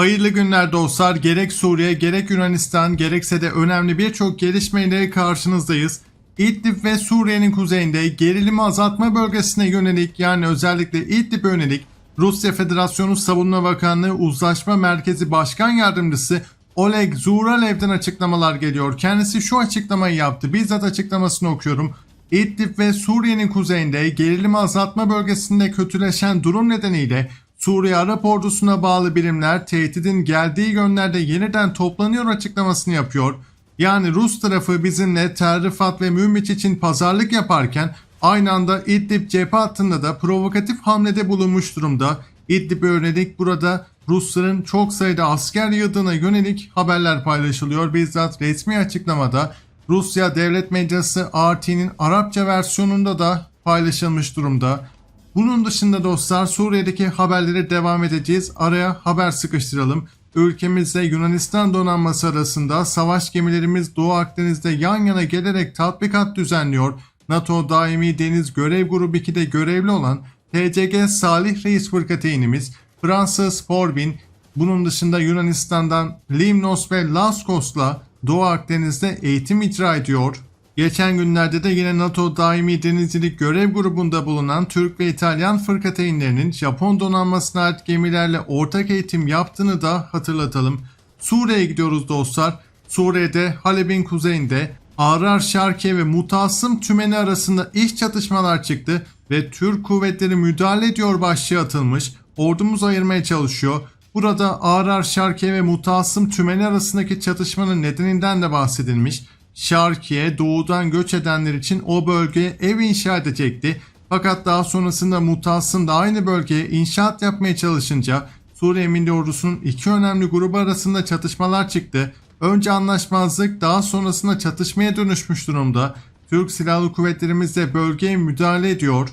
Hayırlı günler dostlar. Gerek Suriye, gerek Yunanistan, gerekse de önemli birçok gelişmeyle karşınızdayız. İdlib ve Suriye'nin kuzeyinde gerilimi azaltma bölgesine yönelik yani özellikle İdlib'e yönelik Rusya Federasyonu Savunma Bakanlığı Uzlaşma Merkezi Başkan Yardımcısı Oleg Zuralev'den açıklamalar geliyor. Kendisi şu açıklamayı yaptı. Bizzat açıklamasını okuyorum. İdlib ve Suriye'nin kuzeyinde gerilimi azaltma bölgesinde kötüleşen durum nedeniyle Suriye Arap Ordusu'na bağlı birimler tehdidin geldiği yönlerde yeniden toplanıyor açıklamasını yapıyor. Yani Rus tarafı bizimle Terrifat ve Münbiç için pazarlık yaparken aynı anda İdlib cephe hattında da provokatif hamlede bulunmuş durumda. İdlib'e yönelik burada Rusların çok sayıda asker yığdığına yönelik haberler paylaşılıyor. Bizzat resmi açıklamada Rusya Devlet Medyası RT'nin Arapça versiyonunda da paylaşılmış durumda. Bunun dışında dostlar Suriye'deki haberlere devam edeceğiz. Araya haber sıkıştıralım. Ülkemizde Yunanistan donanması arasında savaş gemilerimiz Doğu Akdeniz'de yan yana gelerek tatbikat düzenliyor. NATO Daimi Deniz Görev Grubu 2'de görevli olan TCG Salih Reis fırkateynimiz Fransız Forbin, bunun dışında Yunanistan'dan Limnos ve Laskos'la Doğu Akdeniz'de eğitim icra ediyor. Geçen günlerde de yine NATO daimi denizcilik görev grubunda bulunan Türk ve İtalyan fırkateynlerinin Japon donanmasına ait gemilerle ortak eğitim yaptığını da hatırlatalım. Suriye'ye gidiyoruz dostlar. Suriye'de Halep'in kuzeyinde Arar Şarkiye ve Mutasım Tümeni arasında iş çatışmalar çıktı ve Türk kuvvetleri müdahale ediyor başlığı atılmış. Ordumuz ayırmaya çalışıyor. Burada Arar Şarkiye ve Mutasım Tümeni arasındaki çatışmanın nedeninden de bahsedilmiş. Şarkiye doğudan göç edenler için o bölgeye ev inşa edecekti. Fakat daha sonrasında Mutasım da aynı bölgeye inşaat yapmaya çalışınca Suriye Milli Ordusu'nun iki önemli grubu arasında çatışmalar çıktı. Önce anlaşmazlık daha sonrasında çatışmaya dönüşmüş durumda. Türk Silahlı Kuvvetlerimiz de bölgeye müdahale ediyor.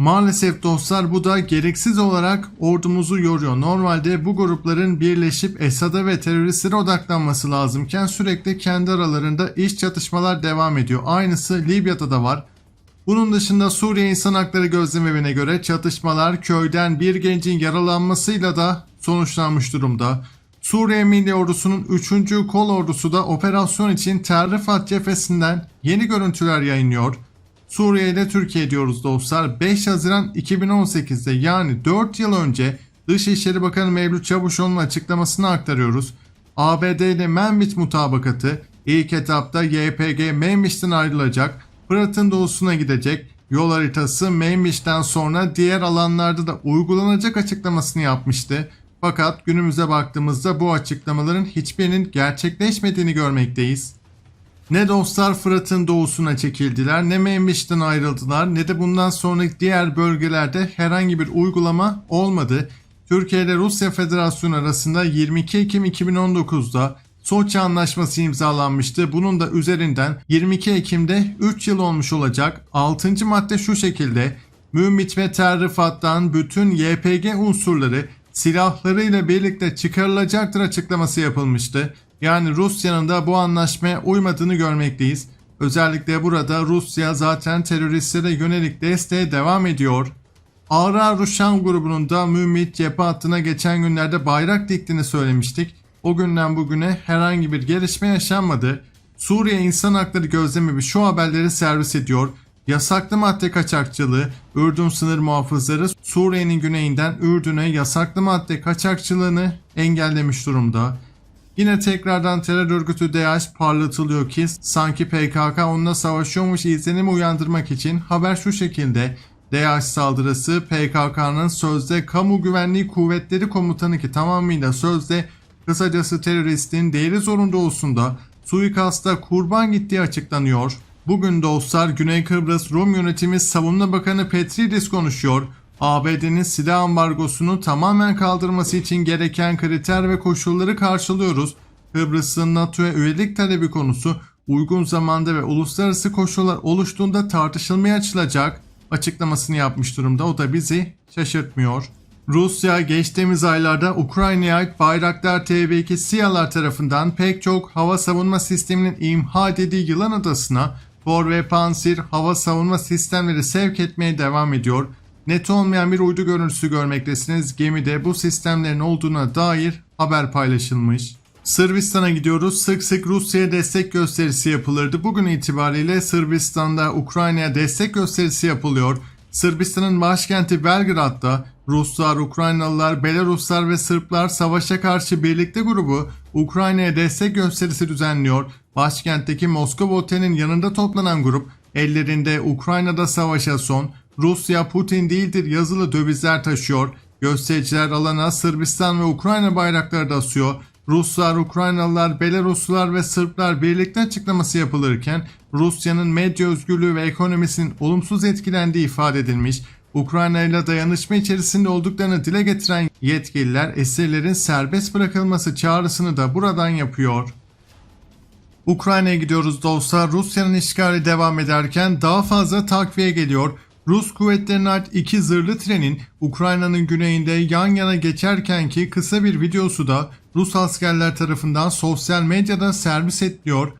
Maalesef dostlar bu da gereksiz olarak ordumuzu yoruyor. Normalde bu grupların birleşip Esad'a ve teröristlere odaklanması lazımken sürekli kendi aralarında iş çatışmalar devam ediyor. Aynısı Libya'da da var. Bunun dışında Suriye İnsan Hakları Gözlemevi'ne göre çatışmalar köyden bir gencin yaralanmasıyla da sonuçlanmış durumda. Suriye Milli Ordusu'nun 3. Kol Ordusu da operasyon için Terrifat cephesinden yeni görüntüler yayınlıyor. Suriye ile Türkiye diyoruz dostlar. 5 Haziran 2018'de yani 4 yıl önce Dışişleri Bakanı Mevlüt Çavuşoğlu'nun açıklamasını aktarıyoruz. ABD ile Menbit mutabakatı ilk etapta YPG Menbit'ten ayrılacak, Fırat'ın doğusuna gidecek, yol haritası Menbit'ten sonra diğer alanlarda da uygulanacak açıklamasını yapmıştı. Fakat günümüze baktığımızda bu açıklamaların hiçbirinin gerçekleşmediğini görmekteyiz. Ne dostlar Fırat'ın doğusuna çekildiler, ne Menbiş'ten ayrıldılar, ne de bundan sonraki diğer bölgelerde herhangi bir uygulama olmadı. Türkiye ile Rusya Federasyonu arasında 22 Ekim 2019'da Soçi Anlaşması imzalanmıştı. Bunun da üzerinden 22 Ekim'de 3 yıl olmuş olacak. 6. madde şu şekilde. Mümit ve Terrifat'tan bütün YPG unsurları silahlarıyla birlikte çıkarılacaktır açıklaması yapılmıştı. Yani Rusya'nın da bu anlaşmaya uymadığını görmekteyiz. Özellikle burada Rusya zaten teröristlere yönelik desteğe devam ediyor. Ara Ruşan grubunun da Mümit cephe hattına geçen günlerde bayrak diktiğini söylemiştik. O günden bugüne herhangi bir gelişme yaşanmadı. Suriye İnsan Hakları Gözlemevi şu haberleri servis ediyor. Yasaklı madde kaçakçılığı, Ürdün sınır muhafızları Suriye'nin güneyinden Ürdün'e yasaklı madde kaçakçılığını engellemiş durumda. Yine tekrardan terör örgütü DAEŞ parlatılıyor ki sanki PKK onunla savaşıyormuş izlenimi uyandırmak için haber şu şekilde. DAEŞ saldırısı PKK'nın sözde kamu güvenliği kuvvetleri komutanı ki tamamıyla sözde kısacası teröristin değeri zorunda olsunda suikasta kurban gittiği açıklanıyor. Bugün dostlar Güney Kıbrıs Rum Yönetimi Savunma Bakanı Petridis konuşuyor. ABD'nin silah ambargosunu tamamen kaldırması için gereken kriter ve koşulları karşılıyoruz. Kıbrıs'ın NATO'ya üyelik talebi konusu uygun zamanda ve uluslararası koşullar oluştuğunda tartışılmaya açılacak açıklamasını yapmış durumda. O da bizi şaşırtmıyor. Rusya geçtiğimiz aylarda Ukrayna'ya ait Bayraktar TB2 SİHA'lar tarafından pek çok hava savunma sisteminin imha edildiği Yılan Adası'na Thor ve Pansir hava savunma sistemleri sevk etmeye devam ediyor. Net olmayan bir uydu görüntüsü görmektesiniz. Gemide bu sistemlerin olduğuna dair haber paylaşılmış. Sırbistan'a gidiyoruz. Sık sık Rusya'ya destek gösterisi yapılırdı. Bugün itibariyle Sırbistan'da Ukrayna'ya destek gösterisi yapılıyor. Sırbistan'ın başkenti Belgrad'da Ruslar, Ukraynalılar, Belaruslar ve Sırplar savaşa karşı birlikte grubu Ukrayna'ya destek gösterisi düzenliyor. Başkentteki Moskova Oteli'nin yanında toplanan grup ellerinde Ukrayna'da savaşa son, Rusya Putin değildir yazılı dövizler taşıyor. Göstericiler alana Sırbistan ve Ukrayna bayrakları da asıyor. Ruslar, Ukraynalılar, Belaruslular ve Sırplar birlikte açıklaması yapılırken Rusya'nın medya özgürlüğü ve ekonomisinin olumsuz etkilendiği ifade edilmiş. Ukrayna ile dayanışma içerisinde olduklarını dile getiren yetkililer esirlerin serbest bırakılması çağrısını da buradan yapıyor. Ukrayna'ya gidiyoruz dostlar. Rusya'nın işgali devam ederken daha fazla takviye geliyor. Rus kuvvetlerine ait iki zırhlı trenin Ukrayna'nın güneyinde yan yana geçerkenki kısa bir videosu da Rus askerler tarafından sosyal medyada servis ediliyor.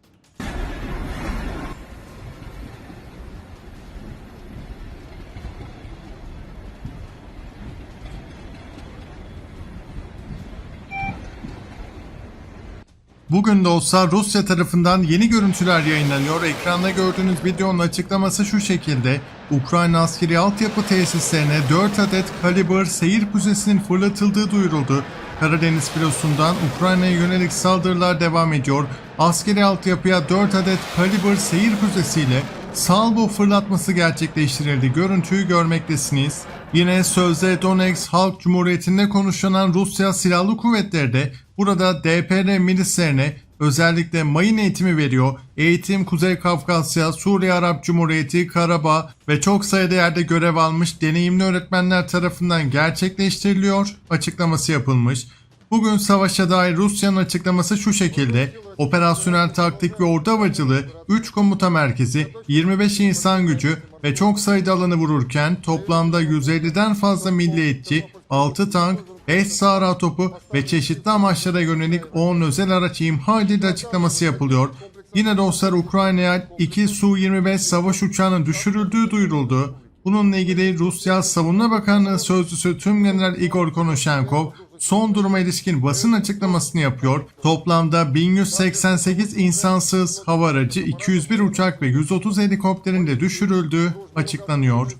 Bugün de olsa Rusya tarafından yeni görüntüler yayınlanıyor. Ekranda gördüğünüz videonun açıklaması şu şekilde. Ukrayna askeri altyapı tesislerine 4 adet kaliber seyir füzesinin fırlatıldığı duyuruldu. Karadeniz filosundan Ukrayna'ya yönelik saldırılar devam ediyor. Askeri altyapıya 4 adet kaliber seyir füzesiyle salvo fırlatması gerçekleştirildi. Görüntüyü görmektesiniz. Yine sözde Donetsk Halk Cumhuriyeti'nde konuşulan Rusya Silahlı Kuvvetleri de burada DPR milislerine özellikle mayın eğitimi veriyor. Eğitim Kuzey Kafkasya, Suriye Arap Cumhuriyeti, Karabağ ve çok sayıda yerde görev almış deneyimli öğretmenler tarafından gerçekleştiriliyor açıklaması yapılmış. Bugün savaşa dair Rusya'nın açıklaması şu şekilde. Operasyonel taktik ve ordu havacılığı 3 komuta merkezi, 25 insan gücü ve çok sayıda alanı vururken toplamda 150'den fazla milliyetçi, 6 tank, 5 sahra topu ve çeşitli amaçlara yönelik 10 özel araç imha edildi açıklaması yapılıyor. Yine dostlar Ukrayna'ya 2 Su-25 savaş uçağının düşürüldüğü duyuruldu. Bununla ilgili Rusya Savunma Bakanlığı Sözcüsü Tümgeneral Igor Konashenkov son duruma ilişkin basın açıklamasını yapıyor. Toplamda 1188 insansız hava aracı, 201 uçak ve 130 helikopterin de düşürüldüğü açıklanıyor.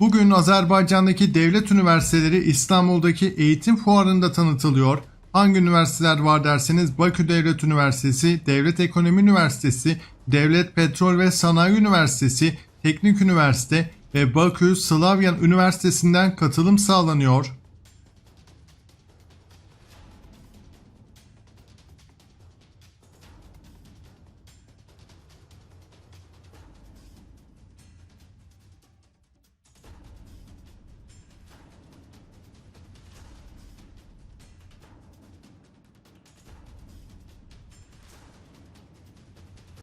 Bugün Azerbaycan'daki devlet üniversiteleri İstanbul'daki eğitim fuarında tanıtılıyor. Hangi üniversiteler var derseniz Bakü Devlet Üniversitesi, Devlet Ekonomi Üniversitesi, Devlet Petrol ve Sanayi Üniversitesi, Teknik Üniversite ve Bakü Slavyan Üniversitesi'nden katılım sağlanıyor.